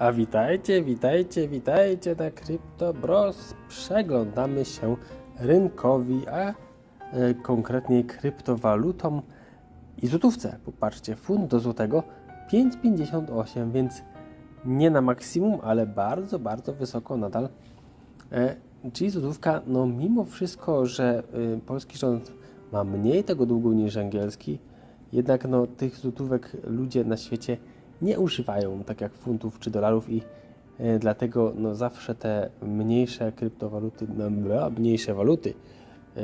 A witajcie, witajcie, witajcie na Crypto Bros. Przeglądamy się rynkowi, a e, konkretniej kryptowalutom i złotówce. Popatrzcie, funt do złotego 5,58, więc nie na maksimum, ale bardzo, bardzo wysoko nadal. E, czyli złotówka, no mimo wszystko, że y, polski rząd ma mniej tego długu niż angielski, jednak no, tych złotówek ludzie na świecie nie używają, tak jak funtów czy dolarów i e, dlatego no, zawsze te mniejsze kryptowaluty, no, mniejsze waluty e,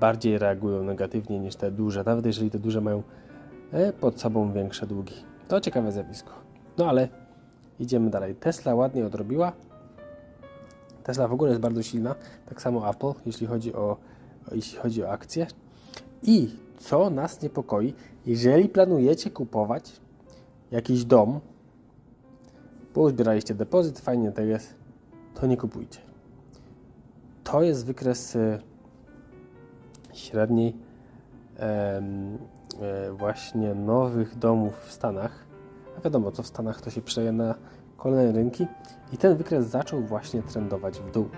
bardziej reagują negatywnie niż te duże, nawet jeżeli te duże mają e, pod sobą większe długi. To ciekawe zjawisko. No ale idziemy dalej. Tesla ładnie odrobiła. Tesla w ogóle jest bardzo silna, tak samo Apple, jeśli chodzi o, jeśli chodzi o akcje. I co nas niepokoi, jeżeli planujecie kupować jakiś dom, bo uzbieraliście depozyt, fajnie to jest, to nie kupujcie. To jest wykres y, średniej e, właśnie nowych domów w Stanach. A wiadomo, co w Stanach to się przeje na kolejne rynki i ten wykres zaczął właśnie trendować w dół.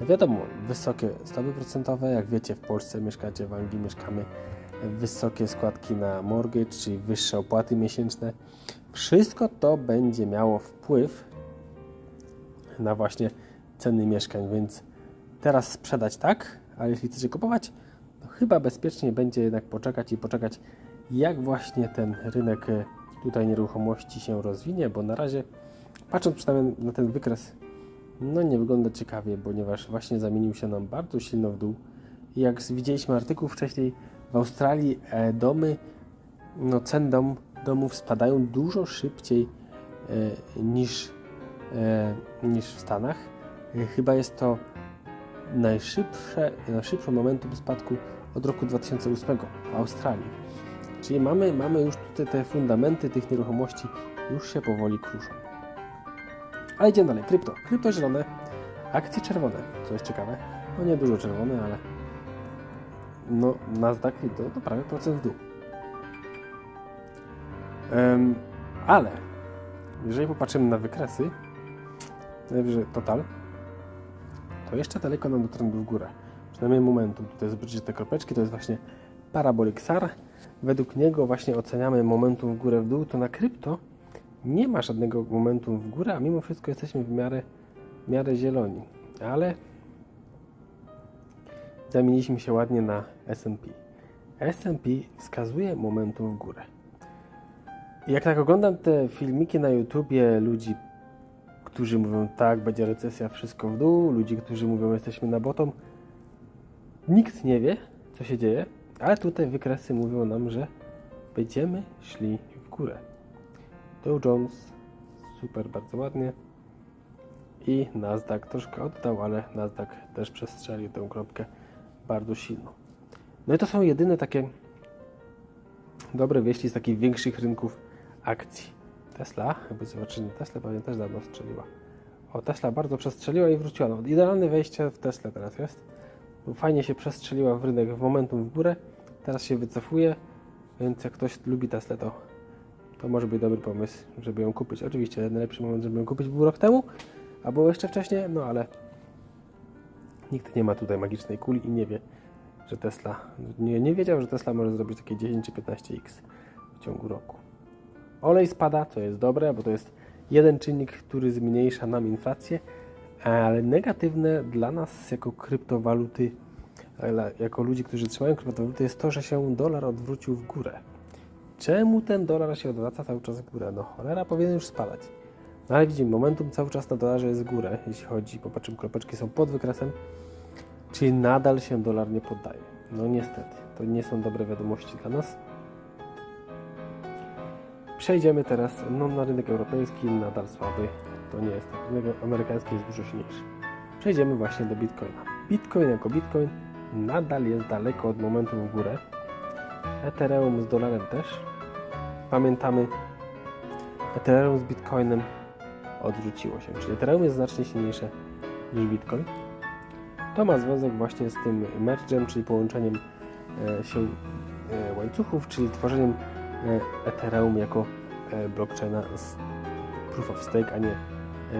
Wiadomo, wysokie stopy procentowe, jak wiecie, w Polsce mieszkacie, w Anglii mieszkamy, wysokie składki na mortgage, czyli wyższe opłaty miesięczne. Wszystko to będzie miało wpływ na właśnie ceny mieszkań, więc teraz sprzedać tak, ale jeśli chcecie kupować, to chyba bezpiecznie będzie jednak poczekać i poczekać, jak właśnie ten rynek e, tutaj nieruchomości się rozwinie, bo na razie, patrząc przynajmniej na ten wykres, no nie wygląda ciekawie, ponieważ właśnie zamienił się nam bardzo silno w dół. Jak widzieliśmy artykuł wcześniej, w Australii e, domy, no cen dom, domów spadają dużo szybciej e, niż, e, niż w Stanach. Chyba jest to najszybsze, najszybsze momentum spadku od roku 2008 w Australii. Czyli mamy, mamy już tutaj te fundamenty tych nieruchomości już się powoli kruszą. Ale idziemy dalej. Krypto. Krypto zielone, akcje czerwone. Co jest ciekawe. No nie dużo czerwone, ale no Nasdaq to, to prawie procent w dół. Em, ale jeżeli popatrzymy na wykresy, najwyżej total, to jeszcze daleko nam do trendu w górę. Przynajmniej momentum. Tutaj zobaczycie te kropeczki, to jest właśnie parabolic SAR. Według niego właśnie oceniamy momentum w górę w dół, to na krypto nie ma żadnego momentum w górę, a mimo wszystko jesteśmy w miarę, w miarę zieloni. Ale zamieniliśmy się ładnie na S&P. S&P wskazuje momentum w górę. Jak tak oglądam te filmiki na YouTubie ludzi, którzy mówią tak, będzie recesja, wszystko w dół, ludzi, którzy mówią jesteśmy na bottom, nikt nie wie, co się dzieje, ale tutaj wykresy mówią nam, że będziemy szli w górę. Dow Jones super, bardzo ładnie i Nasdaq troszkę oddał, ale Nasdaq też przestrzelił tę kropkę bardzo silno. No i to są jedyne takie dobre wieści z takich większych rynków akcji. Tesla, jakby zobaczyli Tesla, pewnie też dawno strzeliła. O, Tesla bardzo przestrzeliła i wróciła. No, idealne wejście w Tesla teraz jest. Fajnie się przestrzeliła w rynek w momentum w górę, teraz się wycofuje, więc jak ktoś lubi Tesla, to, to może być dobry pomysł, żeby ją kupić. Oczywiście najlepszy moment, żeby ją kupić był rok temu, albo jeszcze wcześniej, no ale nikt nie ma tutaj magicznej kuli i nie wie, że Tesla, nie, nie wiedział, że Tesla może zrobić takie 10 czy 15x w ciągu roku. Olej spada, co jest dobre, bo to jest jeden czynnik, który zmniejsza nam inflację, ale negatywne dla nas jako kryptowaluty, jako ludzi, którzy trzymają kryptowaluty, jest to, że się dolar odwrócił w górę. Czemu ten dolar się odwraca cały czas w górę? No cholera powinien już spadać. No ale widzimy, momentum cały czas na dolarze jest w górę, jeśli chodzi, popatrzymy, kropeczki są pod wykresem, czyli nadal się dolar nie poddaje. No niestety, to nie są dobre wiadomości dla nas. Przejdziemy teraz no, na rynek europejski, nadal słaby. To nie jest tak. Rynek amerykański jest dużo silniejszy. Przejdziemy właśnie do Bitcoina. Bitcoin jako Bitcoin nadal jest daleko od momentu w górę. Ethereum z dolarem też. Pamiętamy, Ethereum z Bitcoinem odwróciło się, czyli Ethereum jest znacznie silniejsze niż Bitcoin. To ma związek właśnie z tym mergem, czyli połączeniem e, się e, łańcuchów, czyli tworzeniem e, Ethereum jako blockchaina z Proof of Stake, a nie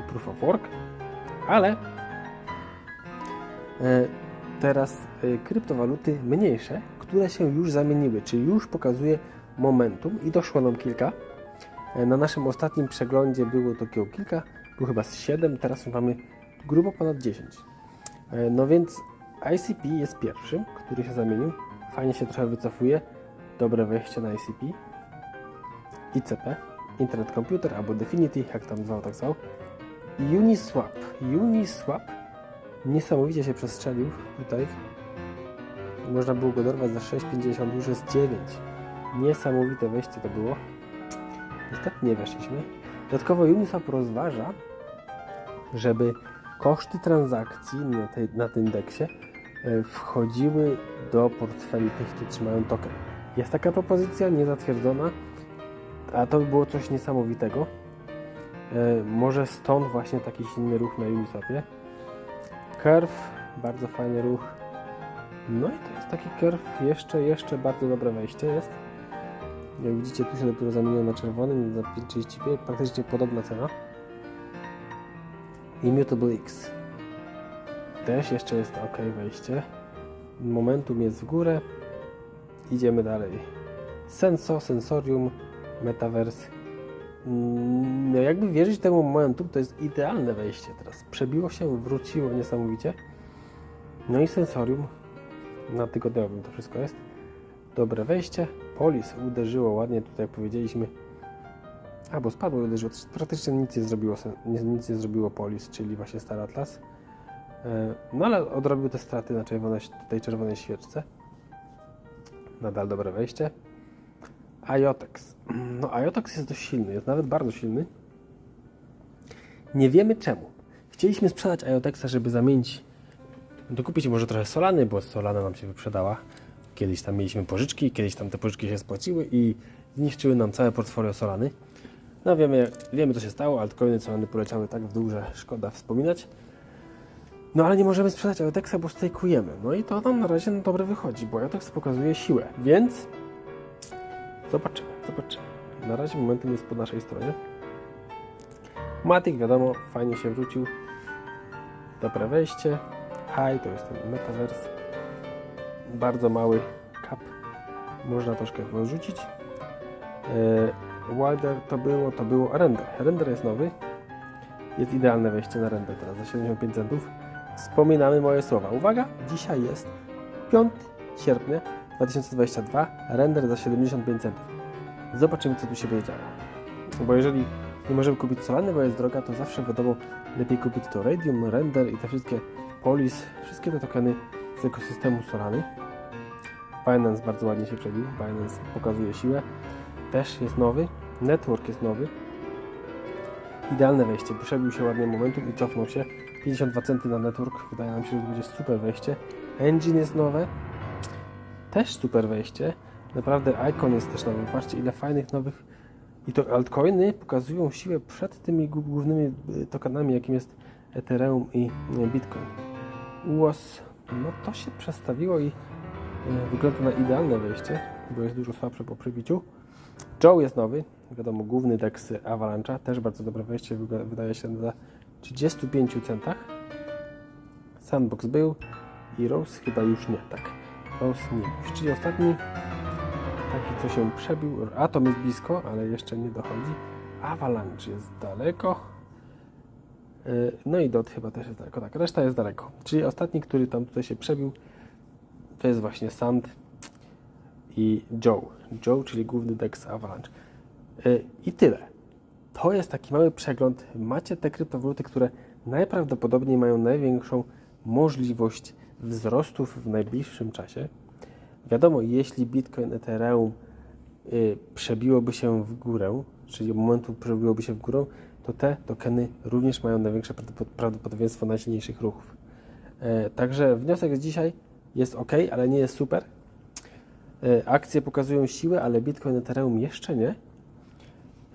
Proof of Work, ale teraz kryptowaluty mniejsze, które się już zamieniły, czyli już pokazuje momentum i doszło nam kilka. Na naszym ostatnim przeglądzie było to kilka, było chyba z 7, teraz mamy grubo ponad 10. E, No więc ICP jest pierwszym, który się zamienił. Fajnie się trochę wycofuje. Dobre wejście na ICP. ICP, Internet Computer albo Definity, jak tam zwał, tak zwał. I Uniswap. Uniswap niesamowicie się przestrzelił tutaj. Można było go dorwać za 6,50, już jest 9. Niesamowite wejście to było. Niestety nie weszliśmy. Dodatkowo Uniswap rozważa, żeby koszty transakcji na, tej, na tym indeksie e, wchodziły do portfeli tych, którzy trzymają token. Jest taka propozycja, niezatwierdzona, a to by było coś niesamowitego. E, Może stąd właśnie taki silny ruch na Uniswapie. Curve, bardzo fajny ruch. No i to jest taki curve, jeszcze, jeszcze bardzo dobre wejście jest. Jak widzicie, tu się dopiero zamieniło na czerwonym, na 5,35, praktycznie podobna cena. Immutable X. Też jeszcze jest ok wejście. Momentum jest w górę. Idziemy dalej. Senso, Sensorium, Metaverse. Mm, No jakby wierzyć temu momentum, to jest idealne wejście teraz. Przebiło się, wróciło niesamowicie. No i Sensorium na tygodniowym to wszystko jest. Dobre wejście. Polis uderzyło ładnie, tutaj jak powiedzieliśmy. A, bo spadło i uderzyło. Praktycznie nic nie zrobiło, nic nie zrobiło Polis, czyli właśnie Stary Atlas. E, No ale odrobił te straty na czerwonej, tej czerwonej świeczce. Nadal dobre wejście. IOTEX. No IOTEX jest dość silny, jest nawet bardzo silny. Nie wiemy czemu. Chcieliśmy sprzedać IOTEXa, żeby zamienić, dokupić może trochę Solany, bo Solana nam się wyprzedała. Kiedyś tam mieliśmy pożyczki, kiedyś tam te pożyczki się spłaciły i zniszczyły nam całe portfolio Solany. No wiemy, wiemy co się stało, altcoiny Solany poleciały tak w dół, że szkoda wspominać. No ale nie możemy sprzedać IOTEXa, bo stejkujemy. No i to na razie na dobre wychodzi, bo IOTEX pokazuje siłę, więc zobaczymy, zobaczymy. Na razie momentum jest po naszej stronie. Matic wiadomo, fajnie się wrócił. Dobre wejście. High to jest ten metaverse. Bardzo mały cap. Można troszkę go rzucić. Yy, Wilder to było, to było render. Render jest nowy. Jest idealne wejście na render teraz za 75 centów. Wspominamy moje słowa. Uwaga, dzisiaj jest 5 sierpnia 2022. Render za 75 centów. Zobaczymy, co tu się będzie działo. Bo jeżeli nie możemy kupić Solany, bo jest droga, to zawsze wiadomo, lepiej kupić to Radium, Render i te wszystkie Polis, wszystkie te tokeny z ekosystemu Solany. Binance bardzo ładnie się przebił. Binance pokazuje siłę. Też jest nowy. Network jest nowy. Idealne wejście. Przebił się ładnie momentum i cofnął się. 52 centy na network. Wydaje nam się, że to będzie super wejście. Engine jest nowe. Też super wejście. Naprawdę Icon jest też nowy. Patrzcie ile fajnych nowych i to altcoiny pokazują siłę przed tymi głównymi y, tokenami, jakim jest Ethereum i y, Bitcoin. UOS, no to się przestawiło i y, wygląda na idealne wejście, bo jest dużo słabsze po przebiciu. Joe jest nowy, wiadomo, główny DEX Avalanche'a, też bardzo dobre wejście, wydaje się za 35 centach. Sandbox był i Rose chyba już nie, tak. Rose nie. Czyli ostatni Taki, co się przebił. Atom jest blisko, ale jeszcze nie dochodzi. Avalanche jest daleko. Yy, No i Dot chyba też jest daleko. Tak, reszta jest daleko. Czyli ostatni, który tam tutaj się przebił, to jest właśnie Sand i Joe. Joe, czyli główny Dex Avalanche. Yy, I tyle. To jest taki mały przegląd. Macie te kryptowaluty, które najprawdopodobniej mają największą możliwość wzrostów w najbliższym czasie. Wiadomo, jeśli Bitcoin, Ethereum y, przebiłoby się w górę, czyli momentu przebiłoby się w górę, to te tokeny również mają największe prawdopod- prawdopodobieństwo najsilniejszych ruchów. E, także wniosek z dzisiaj jest ok, ale nie jest super. E, akcje pokazują siłę, ale Bitcoin, Ethereum jeszcze nie.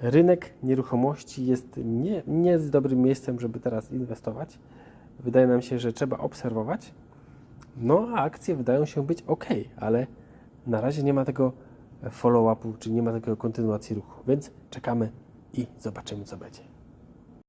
Rynek nieruchomości jest nie, nie z dobrym miejscem, żeby teraz inwestować. Wydaje nam się, że trzeba obserwować. No, a akcje wydają się być ok, ale na razie nie ma tego follow-upu, czyli nie ma takiego kontynuacji ruchu, więc czekamy i zobaczymy, co będzie.